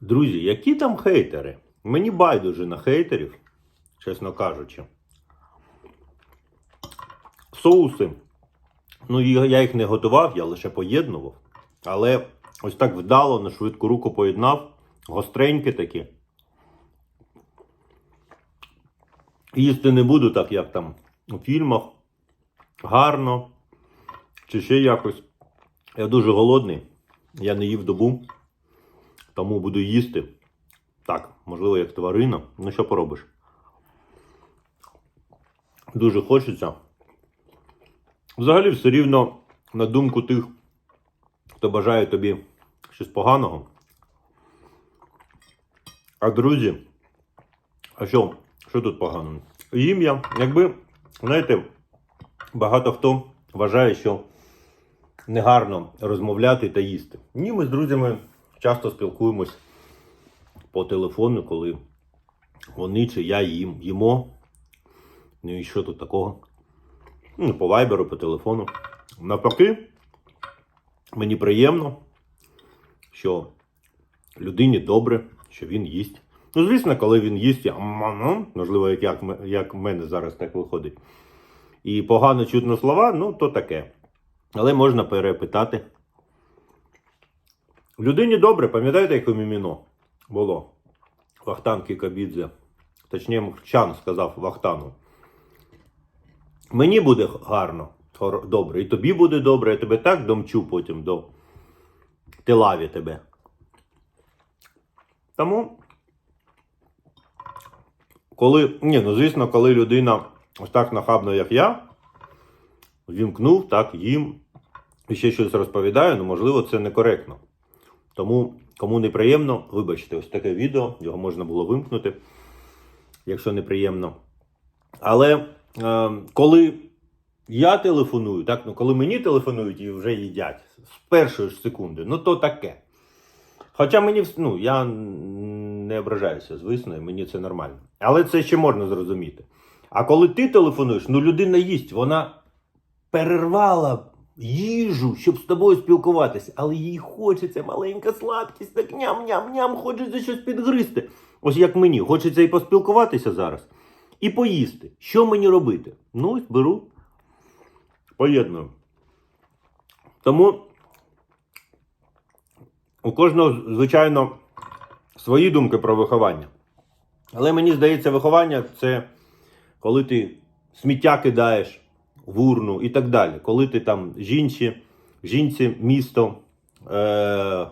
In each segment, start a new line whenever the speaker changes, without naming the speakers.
Друзі, які там хейтери? Мені байдуже на хейтерів, чесно кажучи. Соуси. Ну, я їх не готував, я лише поєднував. Але ось так вдало, на швидку руку поєднав. Гостренькі такі. Їсти не буду так, як там у фільмах. Гарно. Чи ще якось. Я дуже голодний. Я не їв добу. Тому буду їсти. Так, можливо, як тварина. Ну що поробиш? Дуже хочеться. Взагалі, все рівно, на думку тих, хто бажає тобі щось поганого. А друзі, а що, що тут поганого? Їм я, якби, знаєте, багато хто вважає, що негарно розмовляти та їсти. Ні, ми з друзями часто спілкуємось по телефону, коли вони чи я їм їмо. Ну і що тут такого? Ну, по вайберу, по телефону. Навпаки, мені приємно, що людині добре, що він їсть. Ну, звісно, коли він їсть, я можливо, як, як, як в мене зараз так виходить. І погано чутно слова, ну то таке. Але можна перепитати. Людині добре, пам'ятаєте, як у Міміно було? Вахтан Кікабідзе. Точніше, Мхчан сказав Вахтану. Мені буде гарно, добре, і тобі буде добре, я тебе так домчу потім до тилаві тебе. Тому, коли, ні, ну звісно, коли людина ось так нахабно, як я, вімкнув, так, їм і ще щось розповідаю, ну можливо, це некоректно. Тому, кому неприємно, вибачте, ось таке відео, його можна було вимкнути, якщо неприємно. Але е, коли я телефоную, так, ну коли мені телефонують і вже їдять з першої ж секунди, ну то таке. Хоча мені ну, я не ображаюся, звісно, мені це нормально. Але це ще можна зрозуміти. А коли ти телефонуєш, ну людина їсть, вона перервала їжу, щоб з тобою спілкуватися, але їй хочеться маленька слабкість, так ням-ням-ням, хочеться щось підгризти. Ось як мені, хочеться і поспілкуватися зараз, і поїсти. Що мені робити? Ну, ось беру, поєдную. Тому у кожного, звичайно, свої думки про виховання. Але мені здається, виховання це коли ти сміття кидаєш в урну і так далі. Коли ти там жінці, жінці місто е,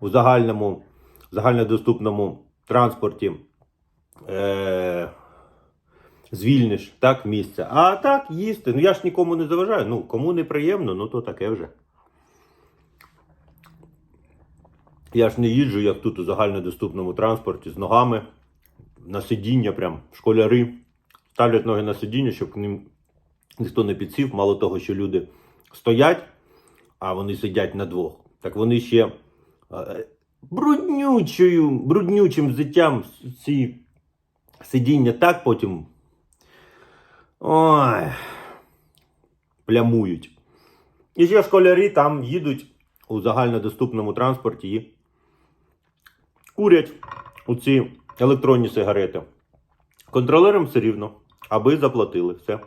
у загальному, загальнодоступному транспорті е, звільниш так, місце. А так їсти. Ну я ж нікому не заважаю. Ну, кому неприємно, ну то таке вже. Я ж не їжджу, як тут у загальнодоступному транспорті з ногами на сидіння, прям школяри ставлять ноги на сидіння, щоб ним ніхто не підсів. Мало того, що люди стоять, а вони сидять на двох. Так вони ще е, бруднючою, бруднючим життям ці сидіння так потім. Ой, плямують. І ще школярі там їдуть у загальнодоступному транспорті і курять у ці електронні сигарети. Контролерам все рівно, аби заплатили. Все.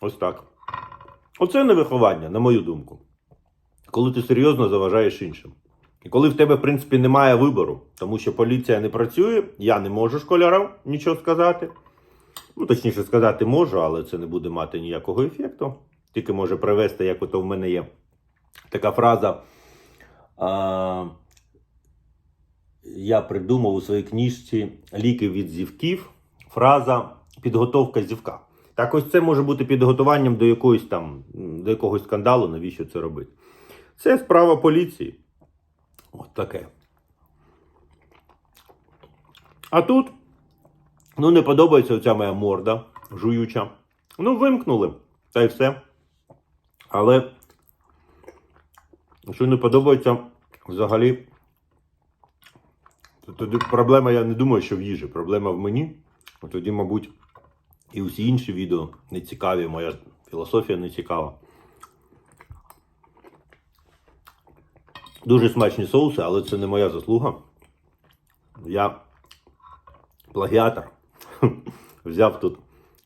Ось так. Оце не виховання, на мою думку. Коли ти серйозно заважаєш іншим. І коли в тебе, в принципі, немає вибору, тому що поліція не працює, я не можу школярам нічого сказати. Ну, точніше сказати, можу, але це не буде мати ніякого ефекту. Тільки може привести, як ото в мене є така фраза. А, я придумав у своїй книжці ліки від зівків. Фраза підготовка зівка. Так ось це може бути підготуванням до якоїсь там, до якогось скандалу, навіщо це робити? Це справа поліції. От таке. А тут, ну, не подобається оця моя морда жуюча. Ну, вимкнули. Та й все. Але, що не подобається взагалі, то тоді проблема, я не думаю, що в їжі. Проблема в мені. Тоді, мабуть, і усі інші відео не цікаві, моя філософія не цікава. Дуже смачні соуси, але це не моя заслуга. я плагіатор. Взяв тут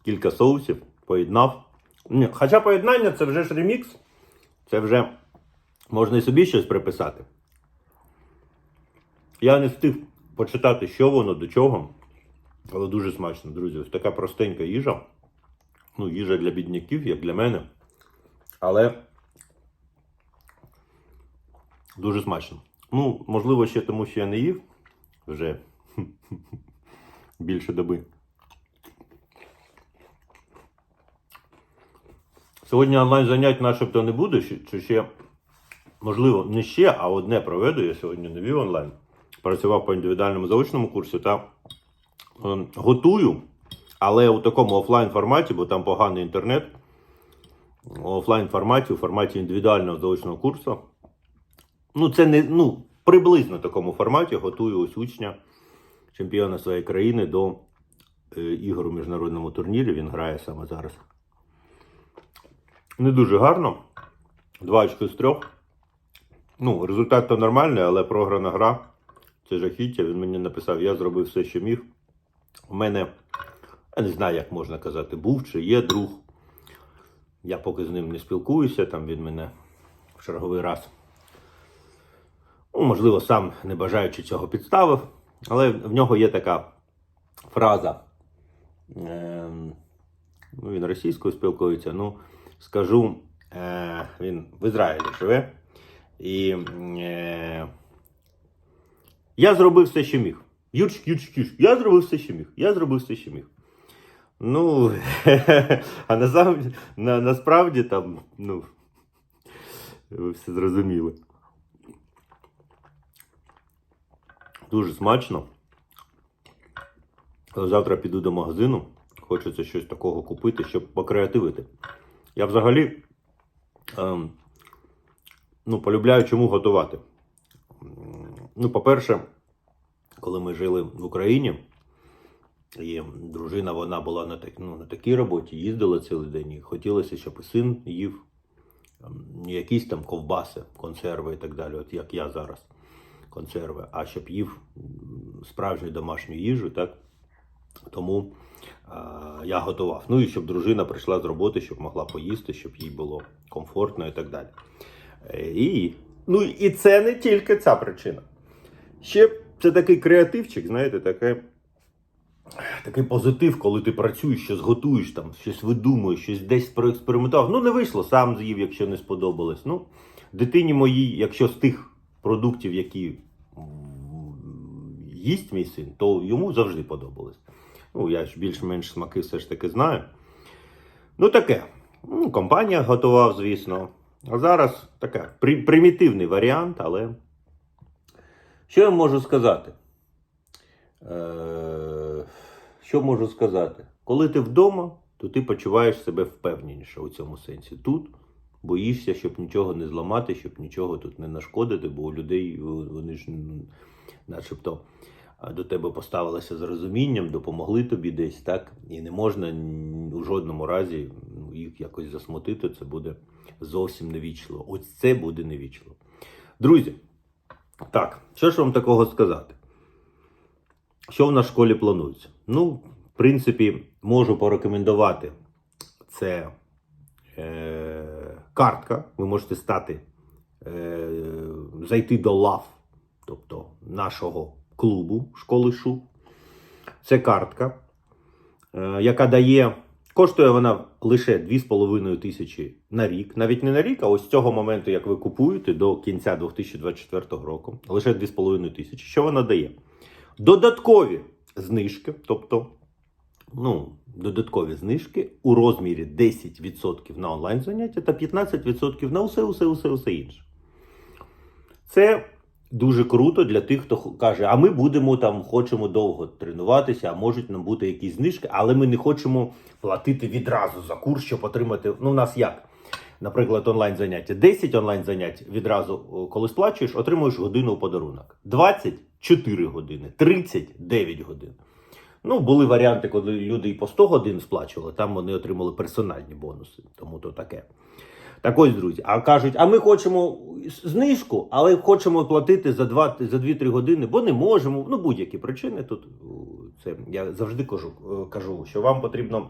кілька соусів, поєднав. Ні, Хоча поєднання це вже ж ремікс. Це вже можна і собі щось приписати. Я не встиг почитати, що воно, до чого. Але дуже смачно, друзі. Ось така простенька їжа. Ну, їжа для бідняків, як для мене. Але дуже смачно. Ну, можливо, ще тому, що я не їв вже більше доби. Сьогодні онлайн занять начебто не буде, чи- ще, можливо, не ще, а одне проведу. Я сьогодні не вів онлайн. Працював по індивідуальному заочному курсі та готую, але у такому офлайн форматі, бо там поганий інтернет. У офлайн форматі, у форматі індивідуального заочного курсу. Ну, це не ну, приблизно такому форматі готую ось учня чемпіона своєї країни до е, ігор у міжнародному турнірі. Він грає саме зараз. Не дуже гарно. Два очки з трьох. Ну, результат то нормальний, але програна гра. Це жахіття. Він мені написав, я зробив все, що міг. У мене, я не знаю, як можна казати, був чи є друг. Я поки з ним не спілкуюся, там він мене в черговий раз. Ну, можливо, сам не бажаючи цього підставив, але в нього є така фраза. Ем, ну, він російською спілкується. Ну, скажу, е, він в Ізраїлі живе. І е, я зробив все, що міг. Юч, юч, юч. Я зробив все, що міг. Я зробив все, що міг. Ну, а насправді, на, насправді там, ну, ви все зрозуміли. Дуже смачно. Завтра піду до магазину. Хочеться щось такого купити, щоб покреативити. Я взагалі ем, ну, полюбляю чому готувати. Ну, по-перше, коли ми жили в Україні, і дружина вона була на, так, ну, на такій роботі, їздила цілий день, і хотілося, щоб і син їв ем, якісь там ковбаси, консерви і так далі, от як я зараз консерви, а щоб їв справжню домашню їжу, так? Тому а, я готував. Ну і щоб дружина прийшла з роботи, щоб могла поїсти, щоб їй було комфортно і так далі. Е, І, ну, і це не тільки ця причина. Ще це такий креативчик, знаєте, таке, такий позитив, коли ти працюєш, щось готуєш, там, щось видумуєш, щось десь проекспериментував. Ну, не вийшло, сам з'їв, якщо не сподобалось. Ну, дитині моїй, якщо з тих продуктів, які їсть мій син, то йому завжди подобалось. Ну, я ж більш-менш смаки все ж таки знаю. Ну, таке. Ну, компанія готував, звісно. А зараз таке примітивний варіант, але. Що я можу сказати? Е, що можу сказати? Коли ти вдома, то ти почуваєш себе впевненіше у цьому сенсі. Тут боїшся, щоб нічого не зламати, щоб нічого тут не нашкодити, бо у людей вони ж начебто до тебе поставилися з розумінням, допомогли тобі десь, так? І не можна у жодному разі ну, їх якось засмутити, це буде зовсім невічливо. Ось це буде невічливо. Друзі, так, що ж вам такого сказати? Що в нас в школі планується? Ну, в принципі, можу порекомендувати це е, картка. Ви можете стати, е, зайти до лав, тобто нашого клубу школи ШУ. Це картка, е, яка дає. Коштує вона лише 2,5 тисячі на рік. Навіть не на рік, а ось з цього моменту, як ви купуєте до кінця 2024 року, лише 2,5 тисячі. Що вона дає? Додаткові знижки, тобто ну, додаткові знижки у розмірі 10% на онлайн заняття та 15% на усе, усе, усе, усе інше. Це дуже круто для тих, хто каже, а ми будемо там, хочемо довго тренуватися, а можуть нам бути якісь знижки, але ми не хочемо платити відразу за курс, щоб отримати. Ну, у нас як? Наприклад, онлайн заняття. 10 онлайн занять відразу, коли сплачуєш, отримуєш годину у подарунок. 20 4 години, 30 9 годин. Ну, були варіанти, коли люди і по 100 годин сплачували, там вони отримали персональні бонуси, тому то таке. Так ось, друзі, а кажуть, а ми хочемо знижку, але хочемо платити за 2 за 2-3 години, бо не можемо. Ну, будь-які причини тут. Це я завжди кажу, е, кажу що вам потрібно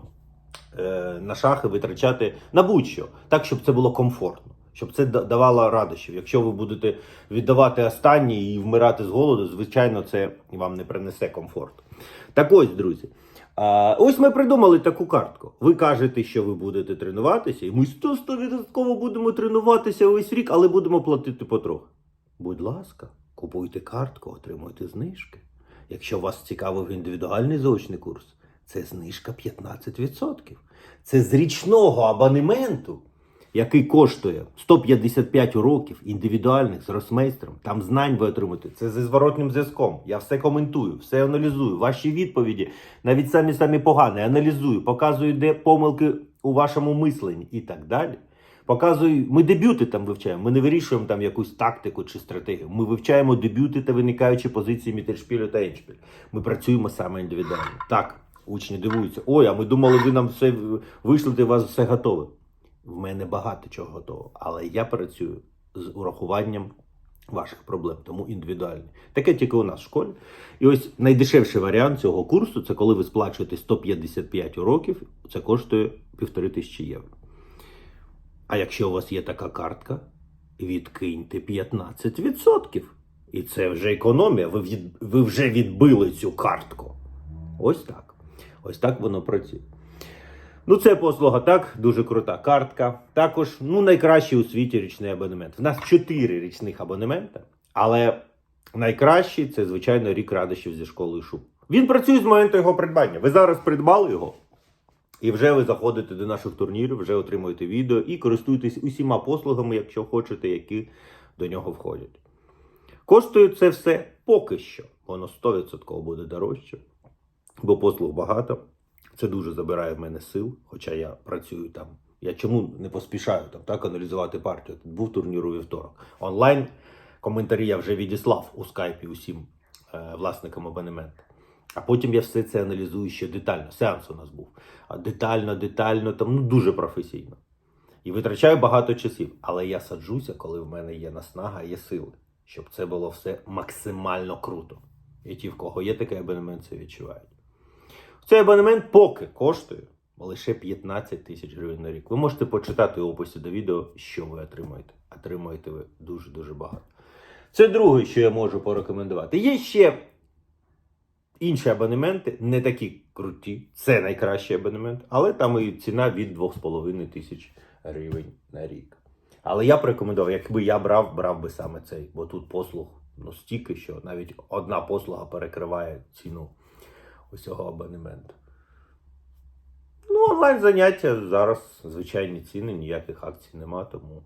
е, на шахи витрачати на будь-що, так, щоб це було комфортно, щоб це да- давало радощів. Якщо ви будете віддавати останні і вмирати з голоду, звичайно, це вам не принесе комфорту. Так ось, друзі. А, ось ми придумали таку картку. Ви кажете, що ви будете тренуватися, і ми 100% будемо тренуватися весь рік, але будемо платити потрохи. Будь ласка, купуйте картку, отримуйте знижки. Якщо вас цікавив індивідуальний заочний курс, це знижка 15%. Це з річного абонементу, який коштує 155 уроків індивідуальних з росмейстром. Там знань ви отримуєте. Це зі зворотнім зв'язком. Я все коментую, все аналізую. Ваші відповіді, навіть самі самі погані, аналізую, показую, де помилки у вашому мисленні і так далі. Показую, ми дебюти там вивчаємо. Ми не вирішуємо там якусь тактику чи стратегію. Ми вивчаємо дебюти та виникаючі позиції мітершпілю та еншпіль. Ми працюємо саме індивідуально. Так, учні дивуються. Ой, а ми думали, ви нам все вийшлите, у вас все готове. В мене багато чого готово, але я працюю з урахуванням ваших проблем, тому індивідуальний. Таке тільки у нас в школі. І ось найдешевший варіант цього курсу це коли ви сплачуєте 155 уроків, це коштує півтори тисячі євро. А якщо у вас є така картка, відкиньте 15%. І це вже економія. Ви, від, ви вже відбили цю картку. Ось так. Ось так воно працює. Ну, це послуга так, дуже крута картка. Також ну, найкращий у світі річний абонемент. В нас 4 річних абонемента, але найкращий це, звичайно, рік радощів зі школою шуб. Він працює з моменту його придбання. Ви зараз придбали його, і вже ви заходите до наших турнірів, вже отримуєте відео і користуєтесь усіма послугами, якщо хочете, які до нього входять. Коштує це все поки що. Воно 100% буде дорожче, бо послуг багато. Це дуже забирає в мене сил, хоча я працюю там. Я чому не поспішаю там так аналізувати партію? Тут був турнір у вівторок. Онлайн коментарі я вже відіслав у скайпі усім е, власникам абонементу. А потім я все це аналізую ще детально. Сеанс у нас був. Детально, детально, там ну дуже професійно. І витрачаю багато часів. Але я саджуся, коли в мене є наснага, є сили, щоб це було все максимально круто. І ті, в кого є такий абонемент, це відчувають. Цей абонемент поки коштує лише 15 тисяч гривень на рік. Ви можете почитати у описі до відео, що ви отримаєте. Отримаєте ви дуже-дуже багато. Це друге, що я можу порекомендувати. Є ще інші абонементи, не такі круті. Це найкращий абонемент, але там і ціна від 2,5 тисяч гривень на рік. Але я б рекомендував, якби я брав, брав би саме цей, бо тут послуг ну, стільки, що навіть одна послуга перекриває ціну усього абонементу. Ну, онлайн заняття зараз звичайні ціни, ніяких акцій нема, тому.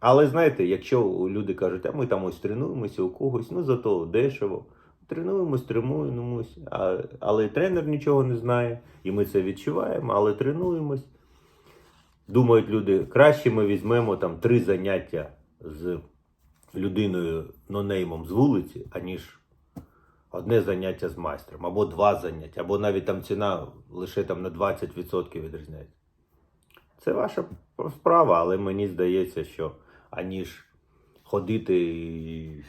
Але знаєте, якщо люди кажуть, а ми там ось тренуємося у когось, ну зато дешево. Тренуємось, тренуємось, а, але тренер нічого не знає, і ми це відчуваємо, але тренуємось. Думають люди, краще ми візьмемо там три заняття з людиною нонеймом з вулиці, аніж одне заняття з майстром, або два заняття, або навіть там ціна лише там на 20% відрізняється. Це ваша справа, але мені здається, що аніж ходити і.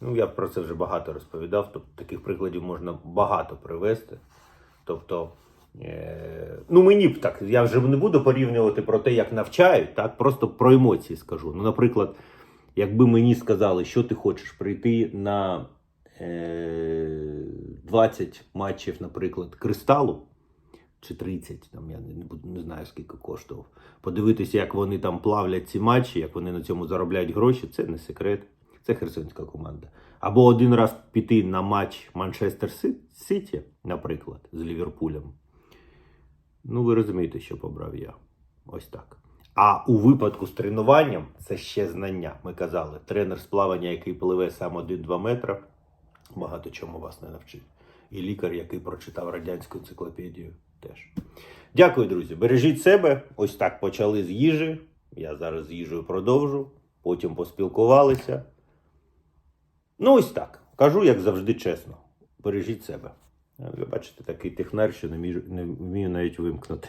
Ну, я про це вже багато розповідав. Тобто таких прикладів можна багато привести. Тобто, е... ну мені б так, я вже не буду порівнювати про те, як навчають, так, просто про емоції скажу. Ну, наприклад, якби мені сказали, що ти хочеш прийти на. 20 матчів, наприклад, кристалу. Чи 30, там я не, не знаю скільки коштував. Подивитися, як вони там плавлять ці матчі, як вони на цьому заробляють гроші, це не секрет. Це херсонська команда. Або один раз піти на матч Манчестер Сіті, наприклад, з Ліверпулем. Ну, ви розумієте, що побрав я. Ось так. А у випадку з тренуванням це ще знання. Ми казали, тренер з плавання, який пливе сам 1-2 метра, багато чому вас не навчить. І лікар, який прочитав радянську енциклопедію, теж. Дякую, друзі. Бережіть себе. Ось так почали з їжі. Я зараз з їжею продовжу. Потім поспілкувалися. Ну, ось так. Кажу, як завжди, чесно. Бережіть себе. Ви бачите, такий технар, що не вмію, навіть вимкнути.